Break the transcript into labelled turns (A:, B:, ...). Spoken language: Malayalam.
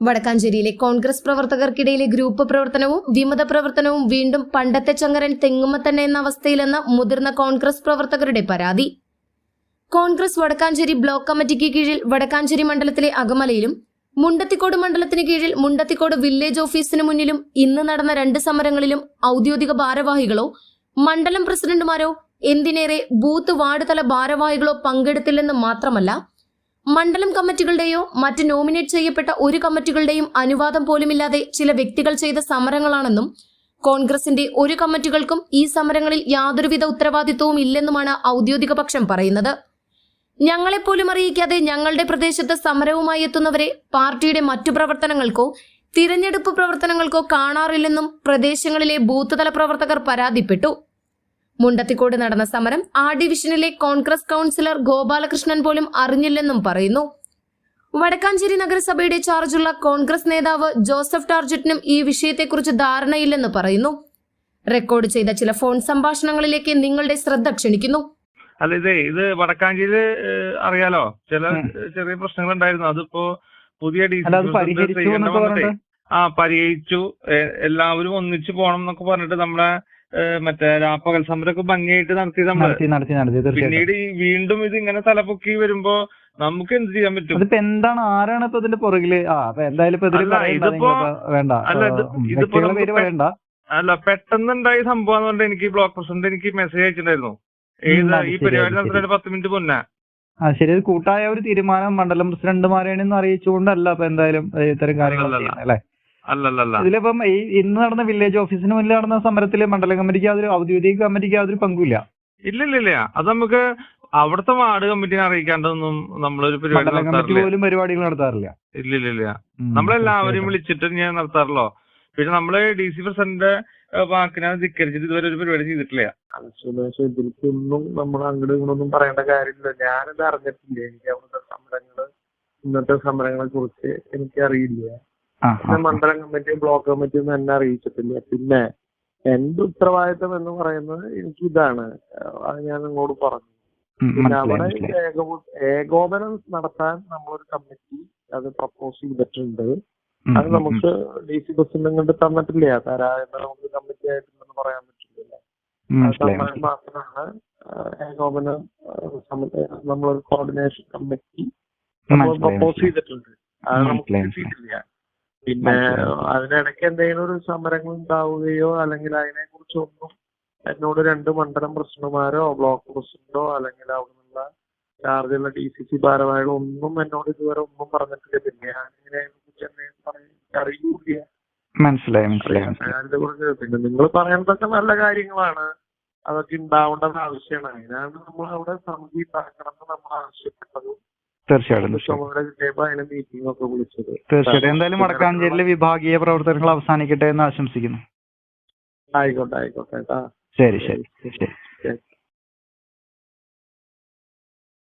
A: വടക്കാഞ്ചേരിയിലെ കോൺഗ്രസ് പ്രവർത്തകർക്കിടയിലെ ഗ്രൂപ്പ് പ്രവർത്തനവും വിമത പ്രവർത്തനവും വീണ്ടും പണ്ടത്തെ ചങ്ങരൻ തെങ്ങുമ്മ തന്നെ എന്ന അവസ്ഥയിലെന്ന് മുതിർന്ന കോൺഗ്രസ് പ്രവർത്തകരുടെ പരാതി. കോൺഗ്രസ് വടക്കാഞ്ചേരി ബ്ലോക്ക് കമ്മിറ്റിക്ക് കീഴിൽ വടക്കാഞ്ചേരി മണ്ഡലത്തിലെ അകമലയിലും മുണ്ടത്തിക്കോട് മണ്ഡലത്തിന് കീഴിൽ മുണ്ടത്തിക്കോട് വില്ലേജ് ഓഫീസിന് മുന്നിലും ഇന്ന് നടന്ന രണ്ട് സമരങ്ങളിലും ഔദ്യോഗിക ഭാരവാഹികളോ മണ്ഡലം പ്രസിഡന്റുമാരോ എന്തിനേറെ ബൂത്ത് വാർഡ് തല ഭാരവാഹികളോ പങ്കെടുത്തില്ലെന്ന് മാത്രമല്ല മണ്ഡലം കമ്മിറ്റികളുടെയോ മറ്റ് നോമിനേറ്റ് ചെയ്യപ്പെട്ട ഒരു കമ്മിറ്റികളുടെയും അനുവാദം പോലുമില്ലാതെ ചില വ്യക്തികൾ ചെയ്ത സമരങ്ങളാണെന്നും കോൺഗ്രസിന്റെ ഒരു കമ്മിറ്റികൾക്കും ഈ സമരങ്ങളിൽ യാതൊരുവിധ ഉത്തരവാദിത്വവും ഇല്ലെന്നുമാണ് ഔദ്യോഗിക പക്ഷം പറയുന്നത്. ഞങ്ങളെപ്പോലും അറിയിക്കാതെ ഞങ്ങളുടെ പ്രദേശത്ത് സമരവുമായി എത്തുന്നവരെ പാർട്ടിയുടെ മറ്റു പ്രവർത്തനങ്ങൾക്കോ തിരഞ്ഞെടുപ്പ് പ്രവർത്തനങ്ങൾക്കോ കാണാറില്ലെന്നും പ്രദേശങ്ങളിലെ ബൂത്ത് തല പ്രവർത്തകർ പരാതിപ്പെട്ടു. മുണ്ടത്തിക്കോട് നടന്ന സമരം ആ ഡിവിഷനിലെ കോൺഗ്രസ് കൌൺസിലർ ഗോപാലകൃഷ്ണൻ പോലും അറിഞ്ഞില്ലെന്നും പറയുന്നു. വടക്കാഞ്ചേരി നഗരസഭയുടെ ചാർജുള്ള കോൺഗ്രസ് നേതാവ് ജോസഫ് ടാർജറ്റിനും ഈ വിഷയത്തെക്കുറിച്ച് ധാരണയില്ലെന്ന് പറയുന്നു. റെക്കോർഡ് ചെയ്ത ചില ഫോൺ സംഭാഷണങ്ങളിലേക്ക് നിങ്ങളുടെ ശ്രദ്ധ ക്ഷണിക്കുന്നു.
B: അല്ല ഇതേ ഇത് വടക്കാഞ്ചേരി അറിയാലോ? ചില ചെറിയ പ്രശ്നങ്ങൾ ഉണ്ടായിരുന്നു അതിപ്പോ പുതിയ ഡി
C: അല്ല അത് പരിഹരിച്ചു എന്നൊക്കെ പറഞ്ഞിട്ട്?
B: ആ പരിഹരിച്ചു. എല്ലാവരും ഒന്നിച്ചു പോണം എന്നൊക്കെ പറഞ്ഞിട്ട് നമ്മളെ മറ്റേ രാപ്പകൽ സമരമൊക്കെ ഭംഗിയായിട്ട് നടത്തി നമ്മൾ.
C: നടത്തി നടത്തി നടത്തി
B: പിന്നീട് ഈ വീണ്ടും ഇത് ഇങ്ങനെ തലപൊക്കി വരുമ്പോ നമുക്ക് എന്ത് ചെയ്യാൻ പറ്റും?
C: അതിപ്പോ എന്താണ് ആരാണ് ഇപ്പൊ ഇതിന്റെ പുറകിൽ? ആ അപ്പൊ എന്തായാലും ഇപ്പൊ
B: ഇതിപ്പോ-
C: വേണ്ട.
B: അല്ല,
C: വ്യക്തികളുടെ പേര്
B: പെട്ടെന്നുണ്ടായ സംഭവം എന്ന് പറഞ്ഞിട്ട് എനിക്ക് ബ്ലോക്ക് പ്രസിഡന്റ് എനിക്ക് മെസ്സേജ് അയച്ചിട്ടുണ്ടായിരുന്നു. ഈ
C: ശരി,
B: പരിപാടി നടത്തുന്ന പത്ത് മിനിറ്റ് മുന്നേ.
C: ആ ശരി കൂട്ടായ ഒരു തീരുമാനം മണ്ഡലം പ്രസിഡന്റുമാരെയാണെന്ന് അറിയിച്ചുകൊണ്ടല്ല അപ്പൊ എന്തായാലും ഇത്തരം. ചെയ്യുന്നത് അല്ലെ? ഇതിലിപ്പം ഈ ഇന്ന് നടന്ന വില്ലേജ് ഓഫീസിന് മുന്നിൽ നടന്ന സമരത്തിൽ മണ്ഡലം കമ്മിറ്റിക്ക് യാതൊരു ഔദ്യോഗിക കമ്മിറ്റിക്ക് യാതൊരു പങ്കുമില്ല.
B: ഇല്ല ഇല്ല ഇല്ല അത് നമുക്ക് അവിടുത്തെ വാർഡ് കമ്മിറ്റിനെ അറിയിക്കാണ്ടൊന്നും നമ്മളൊരു പരിപാടി
C: പോലും പരിപാടികൾ നടത്താറില്ല.
B: ഇല്ല ഇല്ല ഇല്ല നമ്മളെല്ലാവരും വിളിച്ചിട്ട് ഞാൻ നടത്താറല്ലോ. പിന്നെ നമ്മൾ ഡി സി പ്രസിഡന്റ് വാക്കിനെ ധിക്കരിച്ചിട്ട് ഇതുവരെ ഒരു പരിപാടി ചെയ്തിട്ടില്ല.
D: ഇതിലേക്കൊന്നും നമ്മൾ അങ്ങോട്ടും ഇങ്ങോട്ടൊന്നും പറയേണ്ട കാര്യമില്ല. ഞാനിത് അറിഞ്ഞിട്ടില്ല. എനിക്ക് അവിടുത്തെ സമരങ്ങൾ ഇന്നത്തെ സമരങ്ങളെ കുറിച്ച് എനിക്ക് അറിയില്ല പിന്നെ മണ്ഡലം കമ്മിറ്റി ബ്ലോക്ക് കമ്മിറ്റിയും ഒന്നും എന്നെ അറിയിച്ചിട്ടില്ല. പിന്നെ എന്റെ ഉത്തരവാദിത്തം എന്ന് പറയുന്നത് എനിക്ക് ഇതാണ്. അത് ഞാൻ നിങ്ങളോട് പറഞ്ഞു. പിന്നെ അവിടെ ഏകോപനം നടത്താൻ നമ്മളൊരു കമ്മിറ്റി അത് പ്രപ്പോസ് ചെയ്തിട്ടുണ്ട്. അത്. നമുക്ക് ഡി സി പ്രസിഡന്റ് കൊണ്ട് തന്നിട്ടില്ല. തരാമെന്ന് നമുക്ക് കമ്മിറ്റി ആയിട്ടുണ്ടെന്ന് പറയാൻ പറ്റില്ല. മാത്രമാണ് ഏകോപനം നമ്മളൊരു കോർഡിനേഷൻ കമ്മിറ്റി
C: നമ്മൾ
D: പ്രപ്പോസ് ചെയ്തിട്ടുണ്ട്. അത് നമുക്ക് കിട്ടിയിട്ടില്ല. പിന്നെ. അതിനിടയ്ക്ക് എന്തെങ്കിലും ഒരു സമരങ്ങൾ ഉണ്ടാവുകയോ അല്ലെങ്കിൽ അതിനെ കുറിച്ചൊന്നും എന്നോട് രണ്ട് മണ്ഡലം പ്രസിഡന്റുമാരോ ബ്ലോക്ക് പ്രസിഡന്റോ അല്ലെങ്കിൽ അവിടെ നിന്നുള്ള ചാർജുള്ള ഡി സി സി ഭാരവാഹികളോ ഒന്നും എന്നോട് ഇതുവരെ ഒന്നും പറഞ്ഞിട്ടില്ല. പിന്നെ ഞാനിങ്ങനെ കുറിച്ച് എന്തെങ്കിലും പറയാൻ അറിയൂല
C: മനസ്സിലായി മനസ്സിലായി
D: കുറിച്ച് പിന്നെ നിങ്ങൾ പറയുന്നതൊക്കെ നല്ല കാര്യങ്ങളാണ്. അതൊക്കെ ഉണ്ടാവേണ്ടത് ആവശ്യമാണ്. അതിനാണ് നമ്മൾ അവിടെ സമിതി ഉണ്ടാക്കണം എന്ന് നമ്മൾ ആവശ്യപ്പെട്ടത്
C: തീർച്ചയായിട്ടും തീർച്ചയായിട്ടും. എന്തായാലും വടക്കാഞ്ചേരിയിലെ വിഭാഗീയ പ്രവർത്തനങ്ങൾ അവസാനിക്കട്ടെ എന്ന് ആശംസിക്കുന്നു.
D: ആയിക്കോട്ടെ ആയിക്കോട്ടെ
C: ശരി. ശരി. ശരി.